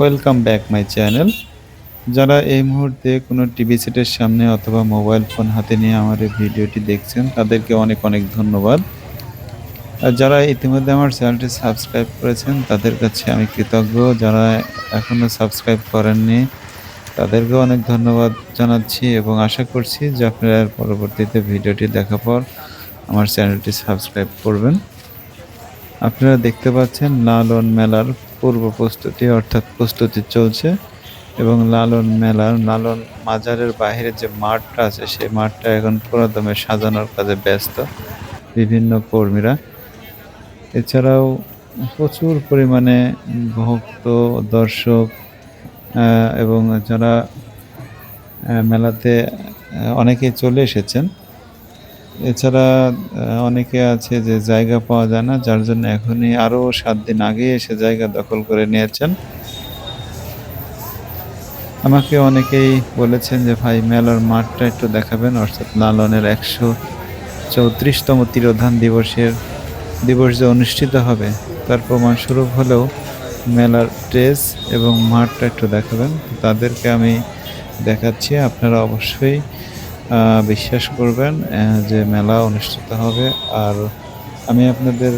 Welcome back my channel যারা এই মুহূর্তে কোনো টিভি সেটের সামনে অথবা মোবাইল ফোন হাতে নিয়ে আমার এই ভিডিওটি দেখছেন, তাদেরকে অনেক অনেক ধন্যবাদ। আর যারা ইতিমধ্যে আমার চ্যানেলটি সাবস্ক্রাইব করেছেন, তাদের কাছে আমি কৃতজ্ঞ। যারা এখনও সাবস্ক্রাইব করেননি, তাদেরকেও অনেক ধন্যবাদ জানাচ্ছি এবং আশা করছি যে আপনারা পরবর্তীতে ভিডিওটি দেখার পর আমার চ্যানেলটি সাবস্ক্রাইব করবেন। আপনারা দেখতে পাচ্ছেন লালন মেলার পূর্ব প্রস্তুতি অর্থাৎ প্রস্তুতি চলছে এবং লালন মেলার লালন মাজারের বাইরে যে মাঠটা আছে সেই মাঠটা এখন পুরোদমে সাজানোর কাজে ব্যস্ত বিভিন্ন কর্মীরা। এছাড়াও প্রচুর পরিমাণে ভক্ত দর্শক এবং যারা মেলাতে আহ, অনেকে চলে এসেছেন। এছাড়া অনেকে আছে যে জায়গা পাওয়া যায় না, যার জন্য এখনই আরও সাত দিন আগে এসে জায়গা দখল করে নিয়েছেন। আমাকে অনেকেই বলেছেন যে, ভাই, মেলার মাঠটা একটু দেখাবেন। অর্থাৎ লালনের একশো চৌত্রিশতম তিরোধান দিবসের, দিবস যে অনুষ্ঠিত হবে, তার প্রমাণ প্রমাণস্বরূপ হলেও মেলার ড্রেস এবং মাঠটা একটু দেখাবেন। তাদেরকে আমি দেখাচ্ছি, আপনারা অবশ্যই বিশ্বাস করবেন যে মেলা অনুষ্ঠিত হবে। আর আমি আপনাদের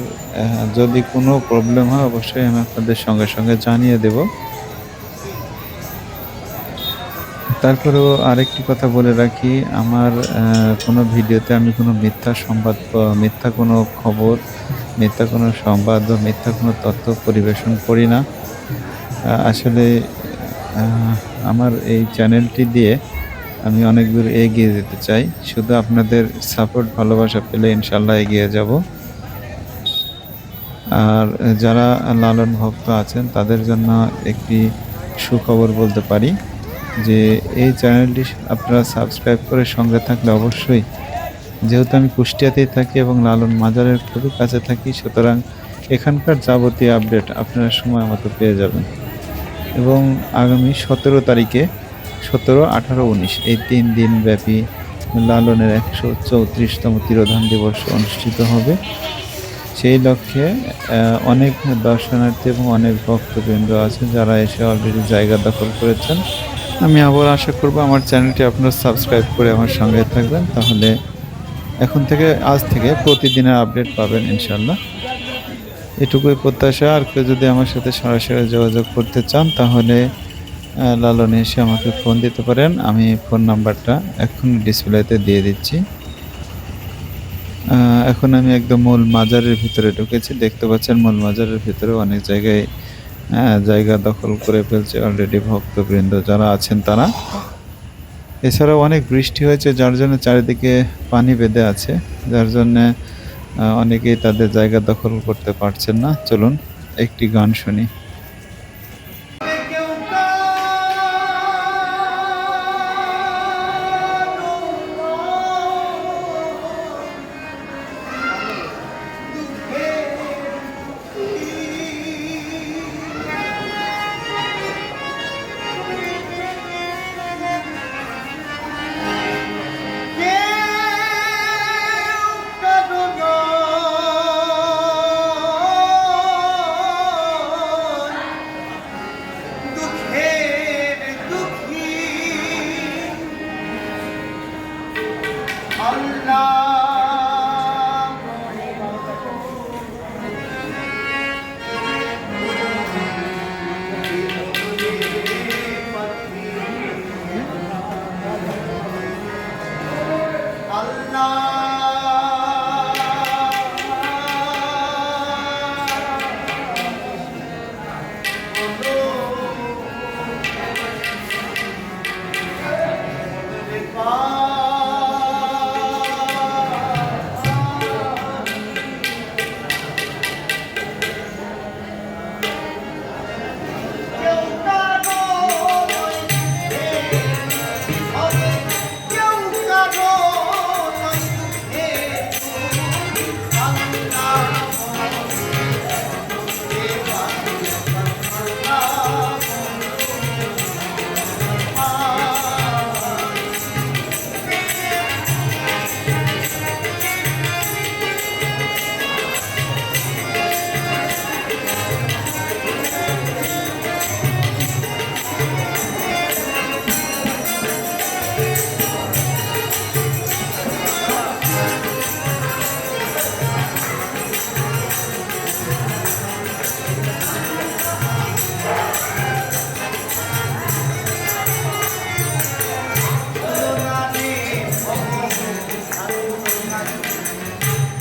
যদি কোনো প্রবলেম হয়, অবশ্যই আমি আপনাদের সঙ্গে সঙ্গে জানিয়ে দেব। তারপরেও আরেকটি কথা বলে রাখি, আমার কোনো ভিডিওতে আমি কোনো মিথ্যা সংবাদ মিথ্যা কোনো খবর, মিথ্যা কোনো সংবাদ বা মিথ্যা কোনো তথ্য পরিবেশন করি না। আসলে আমার এই চ্যানেলটি দিয়ে আমি অনেক দূর এগিয়ে যেতে চাই। শুধু আপনাদের সাপোর্ট ভালোবাসা পেলে ইনশাল্লাহ এগিয়ে যাব। আর যারা লালন ভক্ত আছেন, তাদের জন্য একটি সুখবর বলতে পারি যে, এই চ্যানেলটি আপনারা সাবস্ক্রাইব করে সঙ্গে থাকলে অবশ্যই, যেহেতু আমি কুষ্টিয়াতেই থাকি এবং লালন মাজারের খুবই কাছে থাকি, সুতরাং এখানকার যাবতীয় আপডেট আপনারা সময় মতো পেয়ে যাবেন। এবং আগামী সতেরো তারিখে সতেরো, আঠারো, উনিশ। এই তিন দিন ব্যাপী লালনের একশো চৌত্রিশতম তিরোধান দিবস অনুষ্ঠিত হবে। সেই লক্ষ্যে অনেক দর্শনার্থী এবং অনেক ভক্তবৃন্দ আছে যারা এসে অলরেডি জায়গা দখল করেছেন। আমি আবার আশা করব আমার চ্যানেলটি আপনারা সাবস্ক্রাইব করে আমার সঙ্গে থাকবেন। তাহলে এখন থেকে, আজ থেকে প্রতিদিনের আপডেট পাবেন ইনশাল্লাহ এটুকুই প্রত্যাশা। আর কেউ যদি আমার সাথে সরাসরি যোগাযোগ করতে চান, তাহলে লালনে এসে আমাকে ফোন দিতে পারেন। আমি ফোন নাম্বারটা এখন ডিসপ্লেতে দিয়ে দিচ্ছি। এখন আমি একদম মূল মাজারের ভিতরে ঢুকেছি। দেখতে পাচ্ছেন মূল মাজারের ভিতরে অনেক জায়গায় জায়গা দখল করে ফেলছে অলরেডি ভক্তবৃন্দ। যারা আছেন তারা। এছাড়াও অনেক বৃষ্টি হয়েছে, যার জন্য চারিদিকে পানি বেঁধে আছে। যার জন্য অনেকেই তাদের জায়গা দখল করতে পারছেন না। চলুন, একটি গান শুনি। আল্লাহ।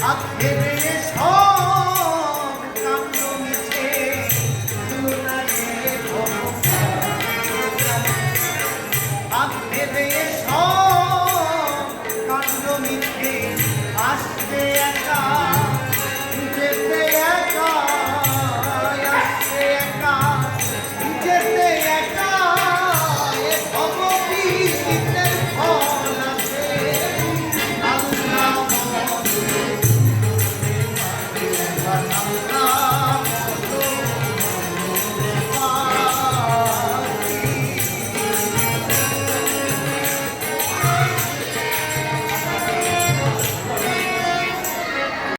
up, maybe it's home.